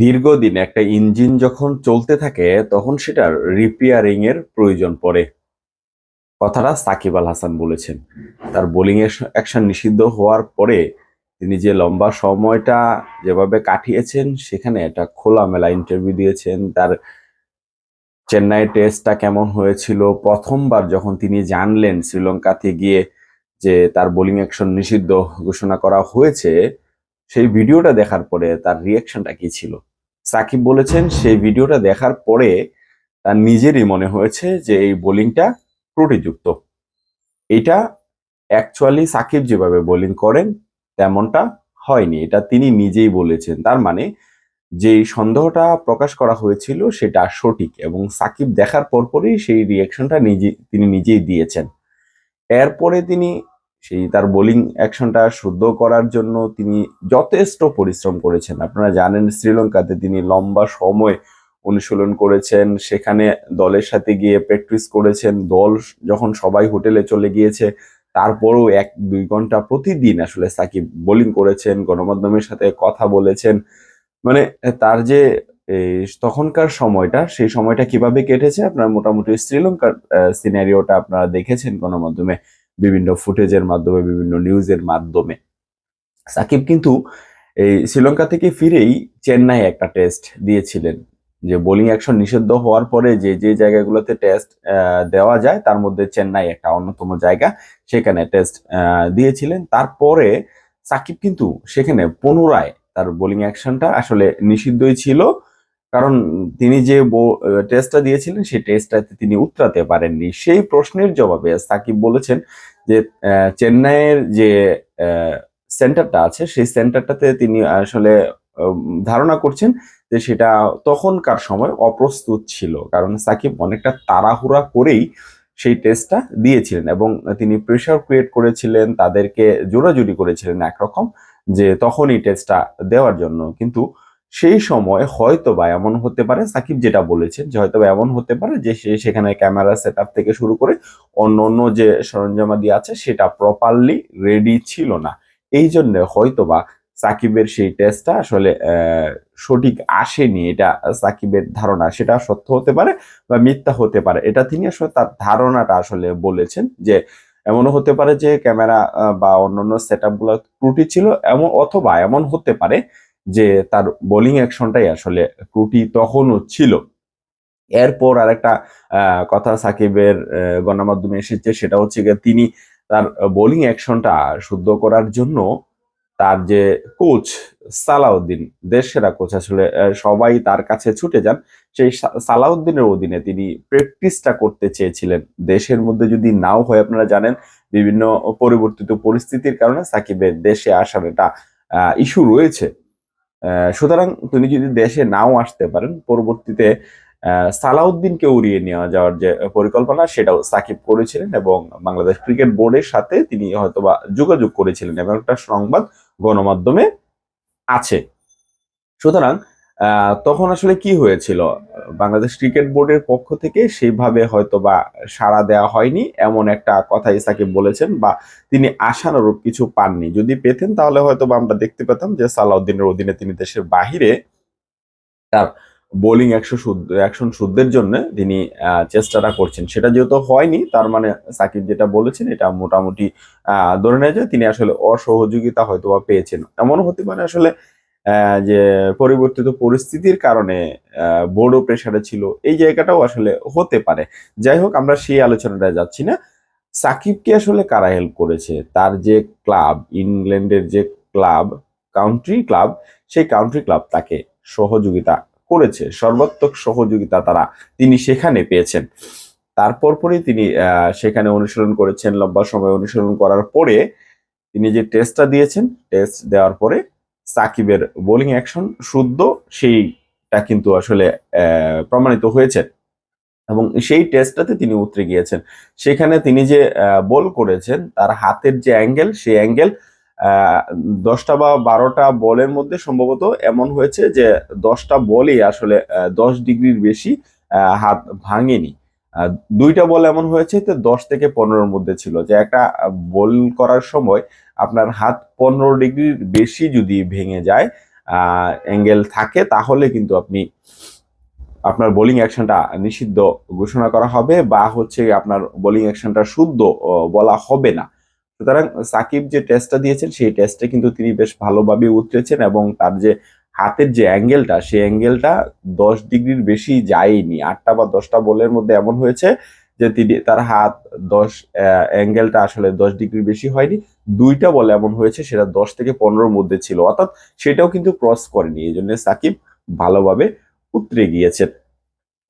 দীর্ঘদিন একটা ইঞ্জিন যখন চলতে থাকে, তখন সেটার রিপেয়ারিং এর প্রয়োজন পড়ে। কথাটা সাকিব আল হাসান বলেছেন। তার বোলিং অ্যাকশন নিষিদ্ধ হওয়ার পরে তিনি যে লম্বা সময়টা যেভাবে কাটিয়েছেন, সেখানে একটা খোলামেলা ইন্টারভিউ দিয়েছেন। তার চেন্নাই টেস্টটা কেমন হয়েছিল? প্রথমবার যখন তিনি জানলেন শ্রীলঙ্কাতে গিয়ে যে তার বোলিং অ্যাকশন নিষিদ্ধ ঘোষণা করা হয়েছে সেই ভিডিওটা দেখার পরে তার রিয়াকশনটা কি ছিল? সাকিব বলেছেন, সেই ভিডিওটা দেখার পরে তার নিজেরই মনে হয়েছে যে এই বোলিংটা ত্রুটিযুক্ত। এটা অ্যাকচুয়ালি সাকিব যেভাবে বোলিং করেন, তেমনটা হয়নি। এটা তিনি নিজেই বলেছেন। তার মানে যেই সন্দেহটা প্রকাশ করা হয়েছিল, সেটা সঠিক এবং সাকিব দেখার পরপরই সেই রিয়াকশনটা নিজে, তিনি নিজেই দিয়েছেন। এরপরে তিনি সেই তার বোলিং অ্যাকশনটা শুদ্ধ করার জন্য তিনি যথেষ্ট পরিশ্রম করেছেন। আপনারা জানেন শ্রীলঙ্কাতে তিনি লম্বা সময় অনুশীলন করেছেন, সেখানে দলের সাথে গিয়ে প্র্যাকটিস করেছেন, দল যখন সবাই হোটেলে চলে গিয়েছে, তারপরও এক দুই ঘণ্টা প্রতিদিন আসলে সাকিব বোলিং করেছেন, গণমাধ্যমের সাথে কথা বলেছেন। মানে তার যে তখনকার সময়টা, সেই সময়টা কীভাবে কেটেছে? আপনারা মোটামুটি শ্রীলঙ্কার সিনারিওটা আপনারা দেখেছেন গণমাধ্যমে। বিভিন্ন ফুটেজের মাধ্যমে, বিভিন্ন নিউজের মাধ্যমে। সাকিব কিন্তু এই শ্রীলঙ্কা থেকে ফিরেই চেন্নাই একটা টেস্ট দিয়েছিলেন, যে বোলিং অ্যাকশন নিষিদ্ধ হওয়ার পরে যে যে জায়গাগুলোতে টেস্ট দেওয়া যায়, তার মধ্যে চেন্নাই একটা অন্যতম জায়গা, সেখানে টেস্ট দিয়েছিলেন। তারপরে সাকিব কিন্তু সেখানে পুনরায় তার বোলিং অ্যাকশনটা আসলে নিষিদ্ধই ছিল। কারণ তিনি যে টেস্টটা দিয়েছিলেন, সেই টেস্টটাতে তিনি উত্তরাতে পারেননি। সেই প্রশ্নের জবাবে সাকিব বলেছেন যে চেন্নাইয়ের যে সেন্টারটা আছে, সেই সেন্টারটাতে তিনি আসলে ধারণা করছেন যে সেটা তখনকার সময় অপ্রস্তুত ছিল। কারণ সাকিব অনেকটা তাড়াহুড়া করেই সেই টেস্টটা দিয়েছিলেন এবং তিনি প্রেশার ক্রিয়েট করেছিলেন, তাদেরকে জোরাজুরি করেছিলেন একরকম যে তখনই টেস্টটা দেওয়ার জন্য। কিন্তু সেই সময় হয়তো বা এমন হতে পারে, সাকিব যেটা বলেছেন যে হয়তো বা এমন হতে পারে যে সে সেখানে ক্যামেরা সেট থেকে শুরু করে অন্য অন্য যে সরঞ্জামাদি আছে সেটা প্রপারলি রেডি ছিল না। এই জন্য হয়তো বা সাকিবের সেই টেস্টটা আসলে সঠিক আসেনি, এটা সাকিবের ধারণা। সেটা সত্য হতে পারে বা মিথ্যা হতে পারে। এটা তিনি আসলে তার ধারণাটা আসলে বলেছেন যে এমনও হতে পারে যে ক্যামেরা বা অন্যান্য সেট ত্রুটি ছিল, এমন অথবা এমন হতে পারে যে তার বোলিং অ্যাকশনটাই আসলে ত্রুটি তখনও ছিল। এরপর আর একটা কথা সাকিবের গণমাধ্যমে এসেছে, সেটা হচ্ছে গিয়ে তিনি তার বোলিং অ্যাকশনটা শুদ্ধ করার জন্য তার যে কোচ সালাউদ্দিন দেশেরা কোচ আসলে সবাই তার কাছে ছুটে যান। সেই সালাউদ্দিনের অধীনে তিনি প্র্যাকটিসটা করতে চেয়েছিলেন। দেশের মধ্যে যদি নাও হয়, আপনারা জানেন, বিভিন্ন পরিবর্তিত পরিস্থিতির কারণে সাকিবের দেশে আসার এটা ইস্যু রয়েছে। সুতরাং তিনি যদি দেশে নাও আসতে পারেন, পরবর্তীতে সালাউদ্দিনকে উড়িয়ে নেওয়া যাওয়ার যে পরিকল্পনা, সেটাও সাকিব করেছিলেন এবং বাংলাদেশ ক্রিকেট বোর্ডের সাথে তিনি হয়তোবা যোগাযোগ করেছিলেন। এবং একটা সংবাদ গণমাধ্যমে আছে। সুতরাং তখন আসলে কি হয়েছিল? বাংলাদেশ ক্রিকেট বোর্ডের পক্ষ থেকে সেইভাবে হয়তো বা সাড়া দেওয়া হয়নি, এমন একটা কথাই সাকিব বলেছেন বা তিনি আশানুরূপ কিছু পাননি। যদি পেতেন তাহলে হয়তো বা আমরা দেখতে পেতাম যে সালাউদ্দিনের অধীনে তিনি দেশের বাহিরে তার বোলিং একশো অ্যাকশন শুদ্ধের জন্য তিনি চেষ্টাটা করছেন। সেটা যেহেতু হয়নি, তার মানে সাকিব যেটা বলেছেন এটা মোটামুটি ধরে নেয় যে তিনি আসলে অসহযোগিতা হয়তো বা পেয়েছেন। এমনও হতে পারে আসলে যে পরিবর্তিত পরিস্থিতির কারণে বড় প্রেশারে ছিল। এই জায়গাটাও আসলে হতে পারে। যাই হোক, আমরা সেই আলোচনাটা যাচ্ছি না। সাকিবকে আসলে কারা হেল্প করেছে? তার যে ক্লাব ইংল্যান্ডের যে ক্লাব কাউন্ট্রি ক্লাব সেই কাউন্ট্রি ক্লাব তাকে সহযোগিতা করেছে। সর্বাত্মক সহযোগিতা তারা, তিনি সেখানে পেয়েছেন। তারপর পরই তিনি সেখানে অনুশীলন করেছেন, লম্বা সময় অনুশীলন করার পরে তিনি যে টেস্টটা দিয়েছেন টেস্ট দেওয়ার পরে সাকিবের বোলিং অ্যাকশন শুদ্ধ, সেইটা কিন্তু আসলে প্রমাণিত হয়েছে। এবং সেই টেস্টটাতে তিনি উতরে গিয়েছেন। সেখানে তিনি যে বল করেছেন, তার হাতের যে অ্যাঙ্গেল, সেই অ্যাঙ্গেল দশটা বা বারোটা বলের মধ্যে সম্ভবত এমন হয়েছে যে, দশটা বলই আসলে দশ ডিগ্রির বেশি হাত ভাঙেনি। দুইটা বল এমন হয়েছে যে দশ থেকে পনেরোর মধ্যে ছিল, যে একটা বল করার সময় আপনার হাত পনেরো ডিগ্রির বেশি যদি ভেঙে যায় অ্যাঙ্গেল থাকে, তাহলে কিন্তু আপনি আপনার বোলিং অ্যাকশনটা নিষিদ্ধ ঘোষণা করা হবে বা হচ্ছে আপনার বোলিং অ্যাকশনটা শুদ্ধ বলা হবে না। সুতরাং সাকিব যে টেস্টটা দিয়েছেন, সেই টেস্টে কিন্তু তিনি বেশ ভালোভাবে উতরেছেন এবং তার যে হাতের যে অ্যাঙ্গেলটা সেই অ্যাঙ্গেলটা দশ ডিগ্রির বেশি যায়নি। আটটা বা দশটা বলের মধ্যে এমন হয়েছে যে তিনি, তার হাত দশ অ্যাঙ্গেলটা আসলে দশ ডিগ্রির বেশি হয়নি। দুইটা বলে এমন হয়েছে, সেটা দশ থেকে পনেরোর মধ্যে ছিল। অর্থাৎ সেটাও কিন্তু ক্রস করেনি। এই জন্য সাকিব ভালোভাবে উতরে গিয়েছেন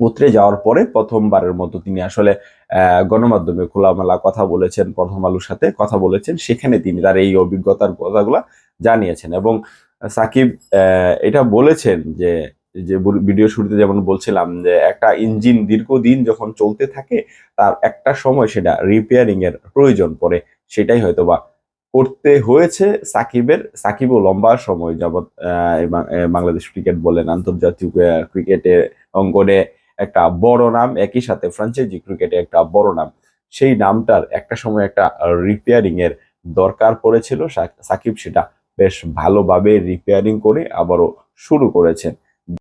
উতরে যাওয়ার পরে প্রথমবারের মতো তিনি আসলে গণমাধ্যমে খোলামেলা কথা বলেছেন প্রথম আলোর সাথে, কথা বলেছেন। সেখানে তিনি তার এই অভিজ্ঞতার কথাগুলা জানিয়েছেন এবং সাকিব এটা বলেছেন যে যে ভিডিও শুরুতে যেমন বলছিলাম যে, একটা ইঞ্জিন দীর্ঘদিন যখন চলতে থাকে, তার একটা সময় সেটা রিপেয়ারিং এর প্রয়োজন পড়ে। সেটাই হয়তো বা করতে হয়েছে সাকিবের। সাকিবও লম্বা সময় যাবৎ বাংলাদেশ ক্রিকেট বলেন, আন্তর্জাতিক ক্রিকেটে অঙ্গনে একটা বড় নাম, একই সাথে ফ্রাঞ্চাইজি ক্রিকেটে একটা বড় নাম। সেই নামটার একটা সময় একটা রিপেয়ারিং এর দরকার পড়েছিল। সাকিব সেটা বেশ ভালোভাবে রিপেয়ারিং করে আবারও শুরু করেছেন।